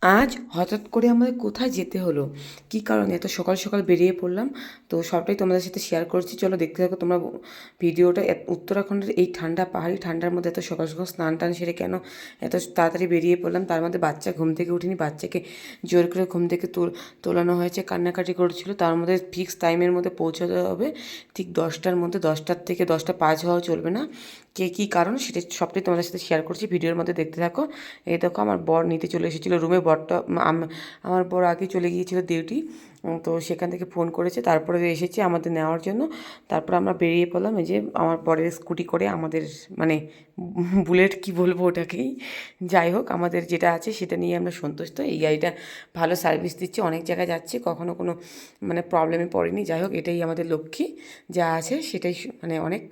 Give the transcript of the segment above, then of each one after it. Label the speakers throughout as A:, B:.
A: আজ হঠাৎ করে আমাদের কোথায় যেতে হলো? কী কারণে? এত সকাল সকাল বেরিয়ে পড়লাম। তো সবটাই তোমাদের সাথে শেয়ার করছি। চলো দেখতে থাকো তোমরা ভিডিওটা। উত্তরাখণ্ডের এই ঠান্ডা, পাহাড়ি ঠান্ডার মধ্যে এত সকাল সকাল স্নান টান সেরে কেন এত তাড়াতাড়ি বেরিয়ে পড়লাম? তার মধ্যে বাচ্চা ঘুম থেকে উঠিনি। বাচ্চাকে জোর করে ঘুম থেকে তোল- তোলানো হয়েছে, কান্নাকাটি করছিল। তার মধ্যে ফিক্স টাইমের মধ্যে পৌঁছাতে হবে। ঠিক দশটার মধ্যে, দশটার থেকে দশটা পাঁচ হওয়া চলবে না। কে কী কারণ সেটা সবটাই তোমাদের সাথে শেয়ার করছি। ভিডিওর মধ্যে দেখতে থাকো। এই দেখো আমার বর নিতে চলে এসেছিল রুমে বরটা আমার বর আগে চলে গিয়েছিল ডিউটি তো সেখান থেকে ফোন করেছে, তারপরে এসেছে আমাদের নেওয়ার জন্য। তারপর আমরা বেরিয়ে পড়লাম, এই যে আমার বরের স্কুটি করে আমাদের মানে বুলেট কি বলব ওটাকেই। যাই হোক, আমাদের যেটা আছে সেটা নিয়ে আমরা সন্তুষ্ট। এই গাড়িটা ভালো সার্ভিস দিচ্ছে, অনেক জায়গায় যাচ্ছে, কখনো কোনো মানে প্রবলেমে পড়েনি। যাই হোক, এটাই আমাদের লক্ষ্মী, যা আছে সেটাই মানে অনেক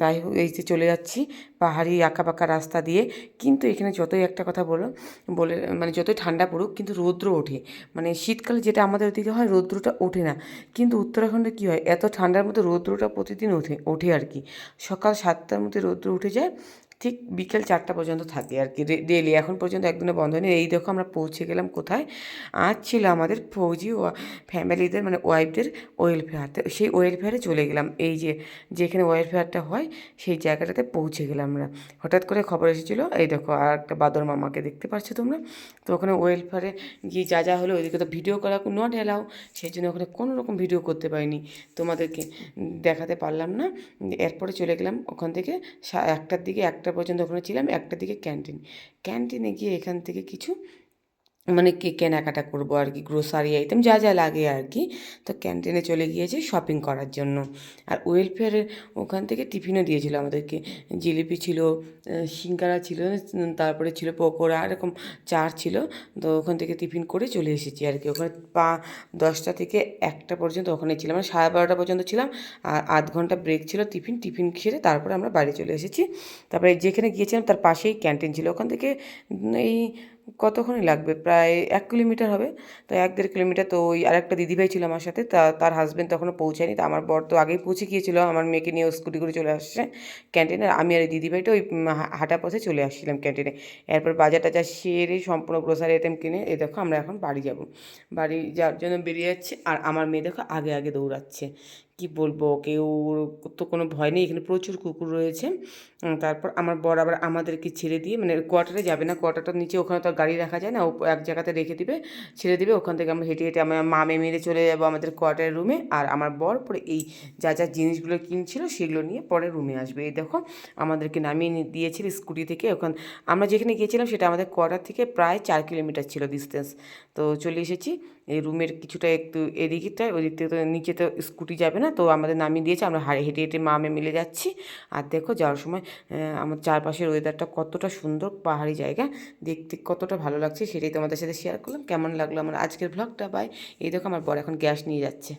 A: তাই হোক, এই যে চলে যাচ্ছি। পাহাড়ি আঁকা পাকা রাস্তা দিয়ে কিন্তু এখানে যতই একটা কথা বলো, বলে মানে যতই ঠান্ডা পড়ুক কিন্তু রৌদ্র ওঠে। মানে শীতকালে যেটা আমাদের ওদিকে হয় রৌদ্রটা ওঠে না। কিন্তু উত্তরাখণ্ডে কী হয়? এত ঠান্ডার মধ্যে রৌদ্রটা প্রতিদিন ওঠে ওঠে আর কি। সকাল সাতটার মধ্যে রৌদ্র উঠে যায় ঠিক বিকেল চারটা পর্যন্ত থাকে আর কি ডেলি এখন পর্যন্ত একদিনে বন্ধ হয়নি। এই দেখো আমরা পৌঁছে গেলাম কোথায়? আজ ছিল আমাদের ফৌজি ফ্যামিলিদের মানে ওয়াইফদের ওয়েলফেয়ারতে সেই ওয়েলফেয়ারে চলে গেলাম। এই যে, যেখানে ওয়েলফেয়ারটা হয়, সেই জায়গাটাতে পৌঁছে গেলাম আমরা। হঠাৎ করে খবর এসেছিল, এই দেখো আর একটা বাদর মামাকে দেখতে পাচ্ছ তোমরা? তো ওখানে ওয়েলফেয়ারে গিয়ে যা যা হলো, ওইদিকে তো ভিডিও করা নট এলাও সেই জন্য ওখানে কোনো রকম ভিডিও করতে পারিনি। তোমাদেরকে দেখাতে পারলাম না। এরপরে চলে গেলাম ওখান থেকে একটার দিকে একটা পর্যন্ত ওখানে ছিলাম একটা দিকে ক্যান্টিন ক্যান্টিনে গিয়ে এখান থেকে কিছু মানে কে কেনাকাটা করব আর কি গ্রোসারি আইটেম যা যা লাগে আর কি। তো ক্যান্টিনে চলে গিয়েছে শপিং করার জন্য। আর ওয়েলফেয়ারের ওখান থেকে টিফিনও দিয়েছিল আমাদেরকে। জিলিপি ছিল সিঙ্গারা ছিল, তারপরে ছিল পকোড়া, এরকম চার ছিল। তো ওখান থেকে টিফিন করে চলে এসেছি আর কি। ওখানে পা দশটা থেকে একটা পর্যন্ত ওখানে ছিলাম। মানে সাড়ে বারোটা পর্যন্ত ছিলাম। আর আধ ঘণ্টা ব্রেক ছিল টিফিন টিফিন খেয়ে তারপরে আমরা বাড়ি চলে এসেছি। তারপরে যেখানে গিয়েছিলাম তার পাশেই ক্যান্টিন ছিল। ওখান থেকে এই কতক্ষণই লাগবে? প্রায় এক কিলোমিটার হবে। তো এক দেড় কিলোমিটার তো ওই আরেকটা দিদিভাই ছিল আমার সাথে। তা, তার হাজব্যান্ড তখনও পৌঁছায়নি। তা আমার বর তো আগেই পৌঁছে গিয়েছিল। আমার মেয়েকে নিয়ে স্কুটি করে চলে আসছে ক্যান্টিনে আমি আর এই দিদিভাইটা ওই হাঁটা পথে চলে আসছিলাম ক্যান্টিনে এরপর বাজার টাজার সেরে সম্পূর্ণ গ্রোসারি আইটেম কিনে এই দেখো আমরা এখন বাড়ি যাব। বাড়ি যাওয়ার জন্য বেরিয়ে যাচ্ছে। আর আমার মেয়ে দেখো আগে আগে দৌড়াচ্ছে। কি বলব, কেউ তো কোনো ভয় নেই, এখানে প্রচুর কুকুর রয়েছে। তারপর আমার বর আবার আমাদেরকে ছেড়ে দিয়ে মানে কোয়ার্টারে যাবে না, কোয়ার্টারটার নিচে ওখানে তো গাড়ি রাখা যায় না, ও এক জায়গাতে রেখে দিবে, ছেড়ে দিবে, ওখান থেকে আমরা হেঁটে হেঁটে আমার মা মিলে চলে যাব আমাদের কোয়ার্টারের রুমে, আর আমার বর পরে এই যা যা জিনিসগুলো কিনছিল সেগুলো নিয়ে পরে রুমে আসবে। এই দেখো, আমাদেরকে নামিয়ে দিয়েছিল স্কুটি থেকে ওখান আমরা যেখানে গিয়েছিলাম সেটা আমাদের কোয়ার্টার থেকে প্রায় চার কিলোমিটার ছিল ডিস্টেন্স তো চলে এসেছি, এই রুমের কিছুটা একটু এদিকটায় ওই দিক থেকে তো নিচে তো স্কুটি যাবে না তো আমাদের নামিয়ে দিয়েছে, আমরা হাড়ে হেঁটে হেঁটে মা আমি মিলে যাচ্ছি। আর দেখো যাওয়ার সময় আমার চারপাশের ওয়েদারটা কতটা সুন্দর, পাহাড়ি জায়গা। দেখতে কতটা ভালো লাগছে, সেটাই তোমাদের সাথে শেয়ার করলাম। কেমন লাগল আমার আজকের ভ্লগটা বাই এই দেখো আমার বর এখন গ্যাস নিয়ে যাচ্ছে।